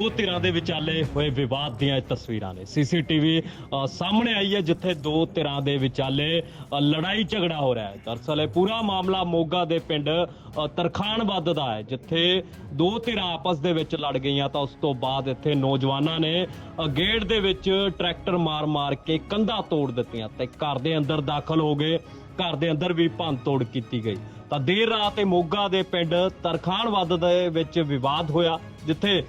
ਉਹ ਧਿਰਾਂ ਦੇ ਵਿਚਾਲੇ ਹੋਏ ਵਿਵਾਦ ਦੀਆਂ ਇਹ ਤਸਵੀਰਾਂ ਨੇ। ਸੀਸੀਟੀਵੀ ਸਾਹਮਣੇ ਆਈ ਹੈ ਜਿੱਥੇ ਦੋ ਧਿਰਾਂ ਦੇ ਵਿਚਾਲੇ ਲੜਾਈ ਝਗੜਾ ਹੋ ਰਿਹਾ ਹੈ। ਦਰਅਸਲ ਇਹ ਪੂਰਾ ਮਾਮਲਾ ਮੋਗਾ ਦੇ ਪਿੰਡ ਅ, ਤਰਖਾਣਬੱਦ ਦਾ ਹੈ ਜਿੱਥੇ ਦੋ ਧਿਰਾਂ ਆਪਸ ਦੇ ਵਿੱਚ ਲੜ ਗਈਆਂ ਤਾਂ ਉਸ ਤੋਂ ਬਾਅਦ ਇੱਥੇ ਨੌਜਵਾਨਾਂ ਨੇ ਗੇਟ ਦੇ ਵਿੱਚ ਟਰੈਕਟਰ ਮਾਰ-ਮਾਰ ਕੇ ਕੰਧਾਂ ਤੋੜ ਦਿੱਤੀਆਂ ਤੇ ਘਰ ਦੇ ਅੰਦਰ ਦਾਖਲ ਹੋ ਗਏ। ਘਰ ਦੇ ਅੰਦਰ ਵੀ ਭੰਨ ਤੋੜ ਕੀਤੀ ਗਈ। ਤਾਂ ਦੇਰ ਰਾਤ ਇਹ ਮੋਗਾ ਦੇ ਪਿੰਡ ਤਰਖਾਣਵੱਦ ਦੇ ਵਿੱਚ ਵਿਵਾਦ ਹੋਇਆ। ਜਿੱਥੇ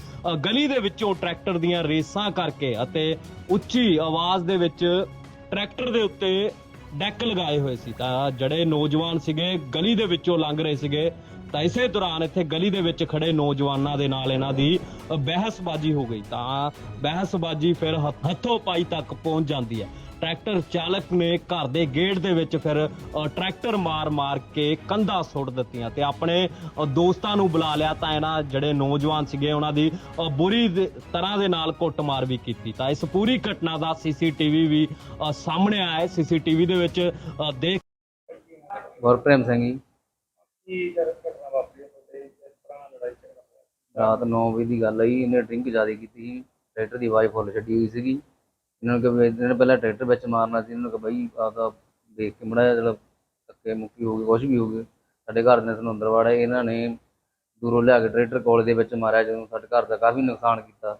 ਗਲੀ ਦੇ ਵਿੱਚੋਂ ਟਰੈਕਟਰ ਦੀਆਂ ਰੇਸਾਂ ਕਰਕੇ ਅਤੇ ਉੱਚੀ ਆਵਾਜ਼ ਦੇ ਵਿੱਚ ਟਰੈਕਟਰ ਦੇ ਉੱਤੇ ਡੈਕ ਲਗਾਏ ਹੋਏ ਸੀ। ਤਾਂ ਜਿਹੜੇ ਨੌਜਵਾਨ ਸੀਗੇ, ਗਲੀ ਦੇ ਵਿੱਚੋਂ ਲੰਘ ਰਹੇ ਸੀਗੇ, ਤਾਂ ਇਸੇ ਦੌਰਾਨ ਇੱਥੇ ਗਲੀ ਦੇ ਵਿੱਚ ਖੜੇ ਨੌਜਵਾਨਾਂ ਦੇ ਨਾਲ ਇਹਨਾਂ ਦੀ ਬਹਿਸਬਾਜ਼ੀ ਹੋ ਗਈ। ਤਾਂ ਬਹਿਸਬਾਜ਼ੀ ਫਿਰ ਹੱਥੋਂ ਪਾਈ ਤੱਕ ਪਹੁੰਚ ਜਾਂਦੀ ਹੈ। ਟਰੈਕਟਰ ਚਾਲਕ ਨੇ ਘਰ ਦੇ ਗੇਟ ਦੇ ਵਿੱਚ ਫਿਰ ਅ, ਟਰੈਕਟਰ ਮਾਰ-ਮਾਰ ਕੇ ਕੰਧਾਂ ਸੁੱਟ ਦਿੱਤੀਆਂ ਤੇ ਆਪਣੇ ਅ, ਦੋਸਤਾਂ ਨੂੰ ਬੁਲਾ ਲਿਆ ਤਾਂ ਇਹਨਾਂ ਜਿਹੜੇ ਨੌਜਵਾਨ ਸੀਗੇ ਉਹਨਾਂ ਦੀ ਅ, ਬੁਰੀ ਦੇ- ਤਰ੍ਹਾਂ ਦੇ ਨਾਲ ਕੁੱਟਮਾਰ ਵੀ ਕੀਤੀ। ਤਾਂ ਇਸ ਪੂਰੀ ਘਟਨਾ ਦਾ ਸੀਸੀਟੀਵੀ ਵੀ ਅ, ਸਾਹਮਣੇ ਆਇਆ ਹੈ। ਸੀਸੀਟੀਵੀ ਦੇ ਵਿੱਚ ਅ, ਦੇਖ ਗੁਰਪ੍ਰੇਮ ਸਿੰਘ ਜੀ। ਰਾਤ 9 ਵਜੇ ਦੀ ਗੱਲ ਆਈ ਇਹਨੇ ਡਰਿੰਕ ਜ਼ਿਆਦਾ ਕੀਤੀ ਸੀ। ਟਰੈਕਟਰ ਦੀ ਆਵਾਜ਼ ਫੁੱਲ ਛੱਡੀ ਹੋਈ ਸੀਗੀ। ਇਹਨਾਂ ਨੂੰ ਕਿ ਇਹਨਾਂ ਨੇ ਪਹਿਲਾਂ ਟਰੈਕਟਰ ਵਿੱਚ ਮਾਰਨਾ ਸੀ ਇਹਨਾਂ ਨੂੰ ਕਿ ਬਈ ਆਪਦਾ ਦੇਖ ਕੇ ਮੜਾ ਜਿਹੜਾ ਧੱਕੇ ਮੁੱਕੀ ਹੋ ਗਈ ਕੁਛ ਵੀ ਹੋ ਗਈ। ਸਾਡੇ ਘਰ ਦੇ ਸਾਨੂੰ ਅੰਦਰ ਵਾੜਿਆ ਇਹਨਾਂ ਨੇ ਦੂਰੋਂ ਲਿਆ ਕੇ ਟਰੈਕਟਰ ਕੋਲ ਦੇ ਵਿੱਚ ਮਾਰਿਆ ਜਦੋਂ ਸਾਡੇ ਘਰ ਦਾ ਕਾਫੀ ਨੁਕਸਾਨ ਕੀਤਾ।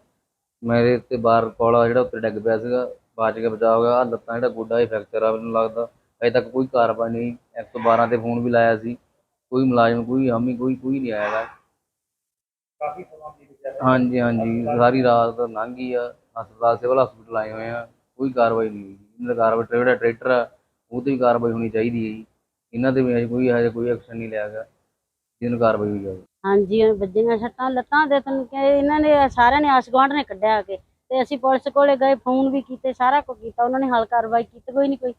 ਮੇਰੇ ਤੇ ਬਾਹਰ ਕੋਲਾ ਜਿਹੜਾ ਉੱਤੇ ਡਿੱਗ ਪਿਆ ਸੀਗਾ ਬਾਚ ਕੇ ਬਚਾ ਹੋ ਗਿਆ। ਆਹ ਲੱਤਾਂ ਜਿਹੜਾ ਗੋਡਾ ਹੀ ਫ੍ਰੈਕਚਰ ਆ ਮੈਨੂੰ ਲੱਗਦਾ। ਅਜੇ ਤੱਕ ਕੋਈ ਕਾਰਵਾਈ ਨਹੀਂ 112 ਤੇ ਫੋਨ ਵੀ ਲਾਇਆ ਸੀ। ਕੋਈ ਮੁਲਾਜ਼ਮ ਕੋਈ ਹਾਮੀ ਕੋਈ ਕੋਈ ਨਹੀਂ ਆਇਆ ਗਾ ਕਾਫੀ ਸਮਾਂ ਬੀਤ ਗਿਆ। ਹੈ ਹਾਂਜੀ ਹਾਂਜੀ। ਸਾਰੀ ਰਾਤ ਲੰਘ ਗਈ ਆ। ਹਸਪਤਾਲ ਸਿਵਲ ਹਸਪੀਟਲ ਆਏ ਹੋਏ ਆ ਕੋਈ ਕਾਰਵਾਈ ਨਹੀਂ ਹੋਈ। ਇਹਨਾਂ ਦਾ ਕਾਰਵਾਈ ਜਿਹੜਾ ਟਰੈਕਟਰ ਆ ਉਹ ਤੇ ਵੀ ਕਾਰਵਾਈ ਹੋਣੀ ਚਾਹੀਦੀ ਹੈ ਜੀ। ਇਹਨਾਂ ਤੇ ਵੀ ਕੋਈ ਹਜੇ ਕੋਈ ਐਕਸ਼ਨ ਨਹੀਂ ਲਿਆ ਗਿਆ ਜਿਹਨੂੰ ਕਾਰਵਾਈ ਹੋਈ ਜਾਵੇ। ਹਾਂਜੀ ਵੱਜੀਆਂ ਸੱਟਾਂ ਲੱਤਾਂ ਦੇ ਤਨ ਕਿ ਇਹਨਾਂ ਨੇ ਸਾਰਿਆਂ ਨੇ ਆਸ ਨੇ ਕੱਢਿਆ ਆ ਕੇ। ਤੇ ਅਸੀਂ ਪੁਲਿਸ ਕੋਲੇ ਗਏ ਫੋਨ ਵੀ ਕੀਤੇ ਸਾਰਾ ਕੁਝ ਕੀਤਾ ਉਹਨਾਂ ਨੇ ਹਲ ਕਾਰਵਾਈ ਕੀਤੀ ਕੋਈ ਨਹੀਂ ਕੋਈ।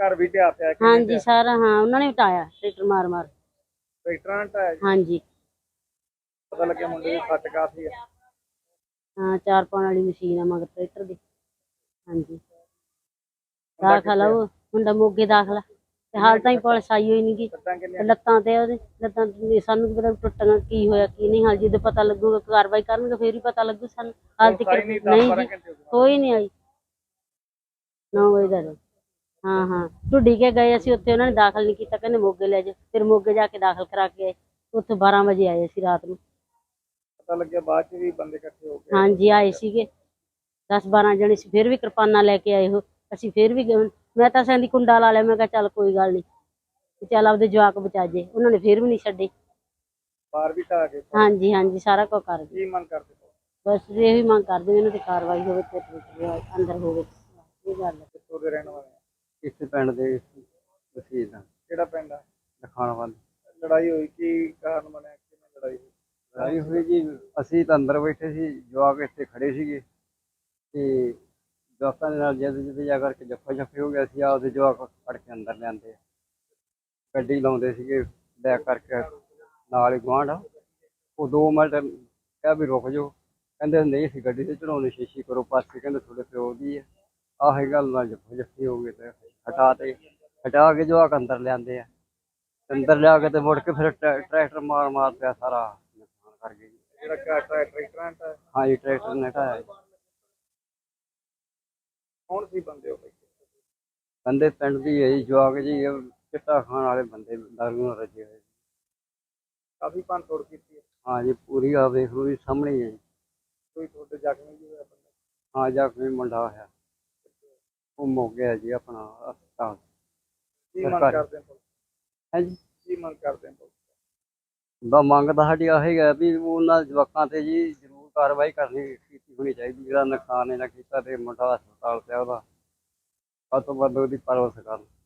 ਘਰ ਵੀ ਢਿਆ ਪਿਆ ਕਿ ਹਾਂਜੀ ਸਾਰਾ ਹਾਂ ਉਹਨਾਂ ਨੇ ਹਟਾਇਆ ਟਰੈਕਟਰ ਮਾਰ ਮਾਰ। ਟਰੈਕਟਰਾਂ ਢਾਇਆ ਜੀ? ਹਾਂਜੀ। ਪਤਾ ਲੱਗਿਆ ਮੁੰਡੇ ਦੀ ਸੱਟ ਕਾਫੀ ਹੈ ਹਾਂ ਚਾਰ ਪਾਉਣ ਵਾਲੀ ਮਸ਼ੀਨ ਆ ਮਗਰ ਟਰੈਕਟਰ ਦੀ। ਹਾਂਜੀ। ਦਾਖਲ ਆ? ਉਹ ਮੁੰਡਾ ਮੋਗੇ ਦਾਖਲਾ। ਤੇ ਹਾਲ ਤਾਂ ਹੀ ਪੁਲਿਸ ਆਈ ਹੋਈ ਨਹੀਂ ਗੀ। ਸੱਟਾਂ ਤੇ ਕਿੰਨੀਆਂ ਲੱਤਾਂ ਤੇ ਉਹਦੇ। ਲੱਤਾਂ ਤੇ ਸਾਨੂੰ ਕੀ ਪਤਾ ਟੁੱਟੀਆਂ ਕੀ ਹੋਇਆ ਕੀ ਨਹੀਂ। ਹਾਲ ਜਦੋਂ ਪਤਾ ਲੱਗੂਗਾ ਕਾਰਵਾਈ ਕਰਨਗੇ ਫੇਰ ਹੀ ਪਤਾ ਲੱਗੂ ਸਾਨੂੰ। ਹਾਲ ਤੱਕ ਨਹੀਂ, ਜੀ। ਕੋਈ ਨਹੀਂ ਆਈ। 9 ਵਜੇ ਦਾ ਹਾਂ ਹਾਂ। ਢੁੱਡੀ ਕੇ ਗਏ ਅਸੀਂ ਉੱਥੇ ਉਹਨਾਂ ਨੇ ਦਾਖਲ ਨਹੀਂ ਕੀਤਾ। ਕਹਿੰਦੇ ਮੋਗੇ ਲੈ ਜਾ ਫਿਰ ਮੋਗੇ ਜਾ ਕੇ ਦਾਖਲ ਕਰਾ ਕੇ ਆਏ। ਉੱਥੇ 12 ਵਜੇ ਆਏ ਅਸੀਂ ਰਾਤ ਨੂੰ। ਪਤਾ ਲੱਗਿਆ ਬਾਅਦ ਚ ਵੀ ਬੰਦੇ ਇਕੱਠੇ ਹੋ ਗਏ। ਹਾਂਜੀ ਆਏ ਸੀਗੇ। 10 12 ਜਣੇ ਸੀ ਫਿਰ ਵੀ ਕਿਰਪਾਨਾਂ ਲੈ ਕੇ ਆਏ ਹੋ ਅਸੀਂ ਫਿਰ ਵੀ ਗਏ। ਮੈਂ ਤਾਂ ਸੈਂਦੀ ਕੁੰਡਾ ਲਾ ਲਿਆ ਮੈਂ ਕਿਹਾ ਚੱਲ ਕੋਈ ਗੱਲ ਨਹੀਂ ਚੱਲ ਆਪਦੇ ਜਵਾਕ ਬਚਾ ਜੇ। ਉਹਨਾਂ ਨੇ ਫਿਰ ਵੀ ਨਹੀਂ ਛੱਡੇ। ਬਾਹਰ ਵੀ ਢਾ ਕੇ ਹਾਂਜੀ ਹਾਂਜੀ ਸਾਰਾ ਕੁਝ ਕਰ ਗਏ। ਕੀ ਮੰਗ ਕਰਦੇ ਹੋ? ਬਸ ਇਹ ਵੀ ਮੰਗ ਕਰਦੇ ਵੀ ਇਹਨਾਂ ਤੇ ਕਾਰਵਾਈ ਹੋਵੇ ਤੇ ਅੰਦਰ ਹੋਵੇ। ਇਹ ਗੱਲ ਹੈ। ਕਿੱਥੋਂ ਦੇ ਰਹਿਣ ਵਾਲੇ ਆ? ਇਸ ਪਿੰਡ ਦੇ ਵਸੀਲ ਦਾ ਕਿਹੜਾ ਪਿੰਡ ਆ? ਲਖਾਣ ਵੱਲ ਲੜਾਈ ਹੋਈ ਕੀ ਕਾਰਨ ਬਣਿਆ? ਕਿਵੇਂ ਲੜਾਈ ਹੋਈ? ਲੜਾਈ ਹੋਈ ਜੀ, ਅਸੀਂ ਤਾਂ ਅੰਦਰ ਬੈਠੇ ਸੀ, ਜਵਾਕ ਇੱਥੇ ਖੜੇ ਸੀਗੇ। ਤੇ ਜਵਾਕਾਂ ਦੇ ਨਾਲ ਜਦ ਜਦ ਜਾ ਕਰਕੇ ਜੱਫਾ ਜੱਫੀ ਹੋ ਗਿਆ ਸੀ, ਆਪਦੇ ਜਵਾਕ ਫੜ ਕੇ ਅੰਦਰ ਲਿਆਂਦੇ ਗੱਡੀ ਲਾਉਂਦੇ ਸੀਗੇ, ਬੈਕ ਕਰਕੇ ਨਾਲ ਹੀ ਗੁਆਂਢ ਉਹ ਦੋ ਮਿੰਟ ਕਿਹਾ ਵੀ ਰੁਕ ਜਾਓ। ਕਹਿੰਦੇ ਨਹੀਂ ਸੀ ਗੱਡੀ ਤੇ ਚੜਾਉਣੀ ਸ਼ੀਸ਼ੀ ਕਰੋ, ਪਾਸੇ ਕਹਿੰਦੇ ਤੁਹਾਡੇ ਪਿਓ ਉਹਦੀ ਹੈ ਆਹੀ ਗੱਲ ਨਾਲ ਜੱਫਾ ਜੱਫੀ ਹੋ ਗਏ ਤੇ ਹਟਾ ਤੇ, ਹਟਾ ਕੇ ਜਵਾਕ ਅੰਦਰ ਲਿਆਂਦੇ ਆ। ਅੰਦਰ ਲਿਆ ਕੇ ਤੇ ਮੁੜ ਕੇ ਫਿਰ ਟਰੈ- ਟਰੈਕਟਰ ਮਾਰ ਮਾਰ ਪਿਆ ਸਾਰਾ। ਕਰ ਗਏ ਜੀ। ਜਿਹੜਾ ਘਰ ਟਰੈ- ਟਰੈਕਟਰਾਂ ਦਾ ਹਾਂ। ਜੀ ਟਰੈਕਟਰ ਨੇ ਢਾਇਆ ਜੀ। ਕੌਣ ਸੀ ਬੰਦੇ ਹੋ ਬਈ? ਬੰਦੇ ਪਿੰਡ ਦੀ ਹੈ ਜੀ ਜਵਾਕ ਜੀ ਇਹ ਚਿੱਟਾ ਖਾਣ ਵਾਲੇ ਬੰਦੇ ਦਾਰੂ ਨਾਲ ਰੱਜੇ ਹੋਏ। ਕਾਫੀ ਭੰਨ ਤੋੜ ਕੀਤੀ ਹੈ। ਹਾਂ ਜੀ ਪੂਰੀ ਆ ਵੇਖ ਲਓ ਜੀ ਸਾਹਮਣੇ ਹੀ ਹੈ ਜੀ। ਕੋਈ ਤੁਹਾਡੇ ਜ਼ਖਮੀ ਵੀ ਹੋਇਆ ਬੰਦਾ? ਹਾਂ ਜਾ ਕੇ ਮੁੰਡਾ ਹੋਇਆ। ਉਹ ਮੁੱਕ ਗਿਆ ਜੀ ਆਪਣਾ ਹਸਪਤਾਲ। ਕੀ ਮੰਗ ਸਰਕਾਰੀ। ਕਰਦੇ ਹੋ? ਹੈ ਜੀ? ਕੀ ਮੰਗ ਕਰਦੇ ਹੋ? ਬਾ ਮੰਗ ਤਾਂ ਸਾਡੀ ਆਹੀ ਹੈ ਵੀ ਉਹਨਾਂ ਜਵਾਕਾਂ ਤੇ ਜੀ ਜ਼ਰੂਰ ਕਾਰਵਾਈ ਕਰਨੀ ਕੀਤੀ ਹੋਣੀ ਚਾਹੀਦੀ, ਜਿਹੜਾ ਨੁਕਸਾਨ ਇਹਨਾਂ ਕੀਤਾ ਤੇ ਮੁੰਡਾ ਹਸਪਤਾਲ ਪਿਆ ਉਹਦਾ। ਵੱਧ ਤੋਂ ਵੱਧ ਉਹਦੀ ਪਰਵਰਿਸ਼ ਕਰਨ।